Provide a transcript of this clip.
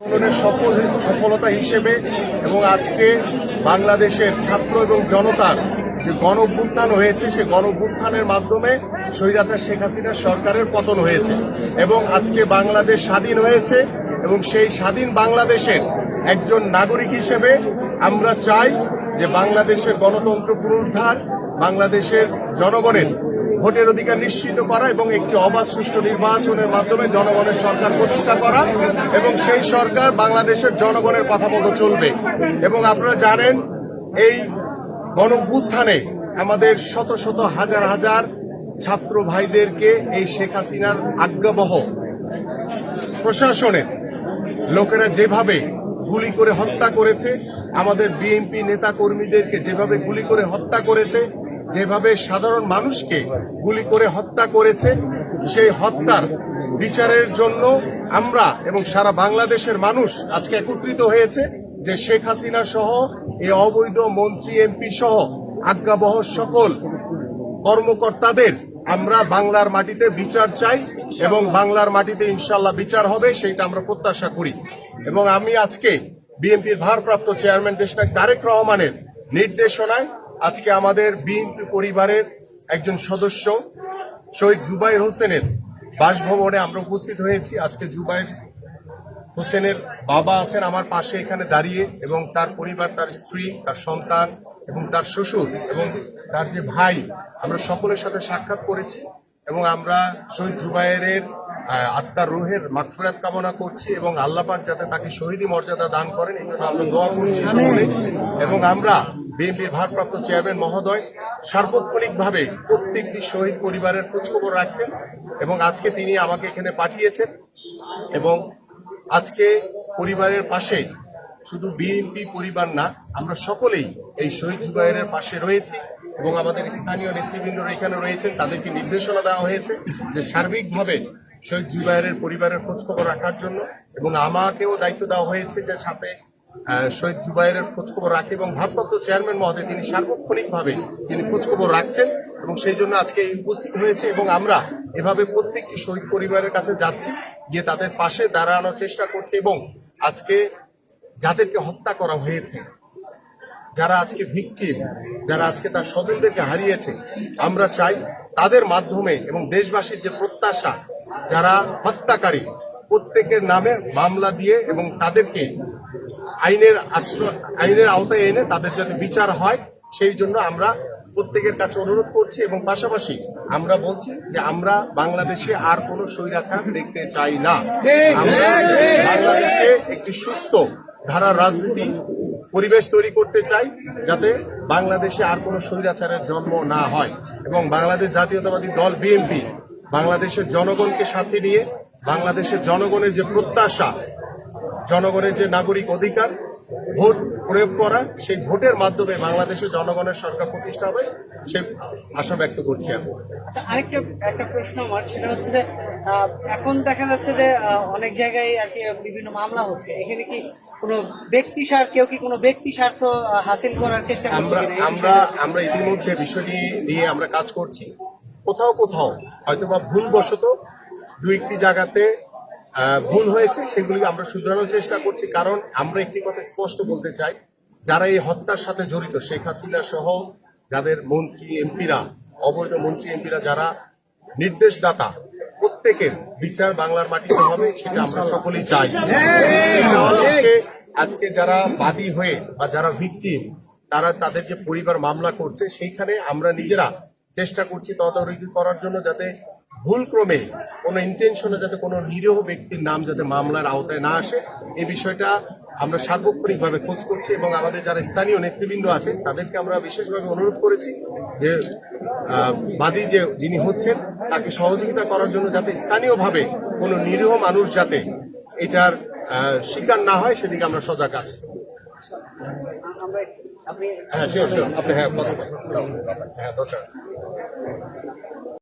আন্দোলনের সফল সফলতা হিসেবে এবং আজকে বাংলাদেশের ছাত্র এবং জনতার যে গণ হয়েছে, সে গণ মাধ্যমে স্বৈরাচার শেখ হাসিনার সরকারের পতন হয়েছে এবং আজকে বাংলাদেশ স্বাধীন হয়েছে এবং সেই স্বাধীন বাংলাদেশের একজন নাগরিক হিসেবে আমরা চাই যে বাংলাদেশের গণতন্ত্র পুনরুদ্ধার, বাংলাদেশের জনগণের ভোটের অধিকার নিশ্চিত করা এবং একটি অবাধ সুষ্ঠু নির্বাচনের মাধ্যমে জনগণের সরকার প্রতিষ্ঠা করা এবং সেই সরকার বাংলাদেশের জনগণের কথা মতো চলবে। এবং আপনারা জানেন, এই গণভ্যুত্থানে আমাদের শত শত হাজার হাজার ছাত্র ভাইদেরকে এই শেখ হাসিনার আজ্ঞাবহ প্রশাসনের লোকেরা যেভাবে গুলি করে হত্যা করেছে, আমাদের বিএনপি নেতা কর্মীদেরকে যেভাবে গুলি করে হত্যা করেছে যেভাবে সাধারণ মানুষকে গুলি করে হত্যা করেছে, সেই হত্যার বিচারের জন্য আমরা এবং সারা বাংলাদেশের মানুষ আজকে একত্রিত হয়েছে যে শেখ হাসিনা সহ এই অবৈধ মন্ত্রী এমপি সহ আজ্ঞাবহ সকল কর্মকর্তাদের আমরা বাংলার মাটিতে বিচার চাই এবং বাংলার মাটিতে ইনশাল্লাহ বিচার হবে সেটা আমরা প্রত্যাশা করি। এবং আমি আজকে বিএনপির ভারপ্রাপ্ত চেয়ারম্যান দেশনায়ক তারেক রহমানের নির্দেশনায় আজকে আমাদের বিএনপি পরিবারের একজন সদস্য, শহীদ জুবাইর হোসেনের বাসভবনে আমরা উপস্থিত হয়েছি। আজকে জুবাইর হোসেনের বাবা আছেন আমার পাশে এখানে দাঁড়িয়ে এবং তার পরিবার, তার স্ত্রী, তার সন্তান এবং তার শ্বশুর এবং তার যে ভাই, আমরা সকলের সাথে সাক্ষাৎ করেছি এবং আমরা শহীদ জুবাইরের আত্মার রুহের মাগফিরাত কামনা করছি এবং আল্লাপাক যাতে তাকে শহীদী মর্যাদা দান করেন, এই জন্য আমরা দোয়া করছি এবং আমরা বিএনপির ভারপ্রাপ্ত চেয়ারম্যান মহোদয় সার্বক্ষণিকভাবে প্রত্যেকটি শহীদ পরিবারের খোঁজখবর রাখছেন এবং আজকে তিনি আমাকে এখানে পাঠিয়েছেন এবং আজকে পরিবারের পাশে শুধু বিএনপি পরিবার না, আমরা সকলেই এই শহীদ জুবাইরের পাশে রয়েছি এবং আমাদের স্থানীয় নেতৃবৃন্দরা এখানে রয়েছেন, তাদেরকে নির্দেশনা দেওয়া হয়েছে যে সার্বিকভাবে শহীদ জুবাইরের পরিবারের খোঁজখবর রাখার জন্য এবং আমাকেও দায়িত্ব দেওয়া হয়েছে যে সাথে শহীদ জুবাইরের খোঁজখবর রাখে এবং ভারপ্রাপ্ত চেয়ারম্যান মহোদয় তিনি সার্বক্ষণিকভাবে তিনি খোঁজখবর রাখছেন এবং সেই জন্য আজকে উপস্থিত হয়েছে এবং আমরা এভাবে প্রত্যেকটি শহীদ পরিবারের কাছে যাচ্ছি, গিয়ে তাদের পাশে দাঁড়ানোর চেষ্টা করছি এবং আজকে যাদেরকে হত্যা করা হয়েছে, যারা আজকে ভিকটিম, যারা আজকে তার স্বজনদেরকে হারিয়েছে, আমরা চাই তাদের মাধ্যমে এবং দেশবাসীর যে প্রত্যাশা, যারা হত্যাকারী, প্রত্যেকের নামে মামলা দিয়ে এবং তাদেরকে আইনের আশ্রয় আইনের আওতায় এনে তাদের যাতে বিচার হয় সেই জন্য আমরা প্রত্যেকের কাছে অনুরোধ করছি এবং পাশাপাশি আমরা বলছি যে আমরা বাংলাদেশে আর কোনো স্বৈরাচার দেখতে চাই না। আমরা বাংলাদেশে একটি সুস্থ ধারার রাজনীতি পরিবেশ তৈরি করতে চাই যাতে বাংলাদেশে আর কোনো স্বৈরাচারের জন্ম না হয় এবং বাংলাদেশ জাতীয়তাবাদী দল বিএনপি বাংলাদেশের জনগণকে সাথে নিয়ে বাংলাদেশের জনগণের যে প্রত্যাশা জনগণের যে নাগরিক অধিকার ভোট প্রয়োগ করা সেই ভোটের মাধ্যমে বাংলাদেশের জনগণের সরকার প্রতিষ্ঠা হবে সে আশা ব্যক্ত করছি আমি। আচ্ছা আরেকটা একটা প্রশ্ন আমার সেটা হচ্ছে যে এখন দেখা যাচ্ছে যে অনেক জায়গায় আর কি বিভিন্ন মামলা হচ্ছে। এখানে কি কোনো ব্যক্তি স্বার্থ কেউ কি কোনো ব্যক্তি স্বার্থ হাসিল করার চেষ্টা আমরা আমরা আমরা ইতিমধ্যে বিষয়টি নিয়ে আমরা কাজ করছি। কোথাও কোথাও হয়তোবা ভুলবশত দু একটি জায়গাতে ভুল হয়েছে, সেগুলি আমরা শুধরানোর চেষ্টা করছি। কারণ আমরা একটি কথা স্পষ্ট বলতে চাই, যারা এই হত্যার সাথে জড়িত, শেখ হাসিনা সহ যাদের মন্ত্রী, এমপিরা, অবৈধ মন্ত্রী, এমপিরা যারা নির্দেশদাতা, প্রত্যেকের বিচার বাংলার মাটিতে হবে, সেটা আমরা সকলেই চাই। আজকে যারা বাদী হয়ে বা যারা ভিকটিম, তারা তাদের যে পরিবার মামলা করছে, সেইখানে আমরা নিজেরা চেষ্টা করছি তদারকি করার জন্য যাতে ভুলক্রমে কোনো ইন্টেনশনে যাতে কোনো নিরীহ ব্যক্তির নাম যাতে মামলার আওতায় না আসে এই বিষয়টা আমরা সার্বক্ষণিকভাবে খোঁজ করছি এবং আমাদের যারা স্থানীয় নেতৃবৃন্দ আছে তাদেরকে আমরা বিশেষভাবে অনুরোধ করেছি যে বাদী যে যিনি হচ্ছেন তাকে সহযোগিতা করার জন্য যাতে স্থানীয়ভাবে কোনো নিরীহ মানুষ যাতে এটার শিকার না হয় সেদিকে আমরা সজাগ আছি। হ্যাঁ শিওর শিওর আপনি হ্যাঁ কথা হ্যাঁ দরকার আছে।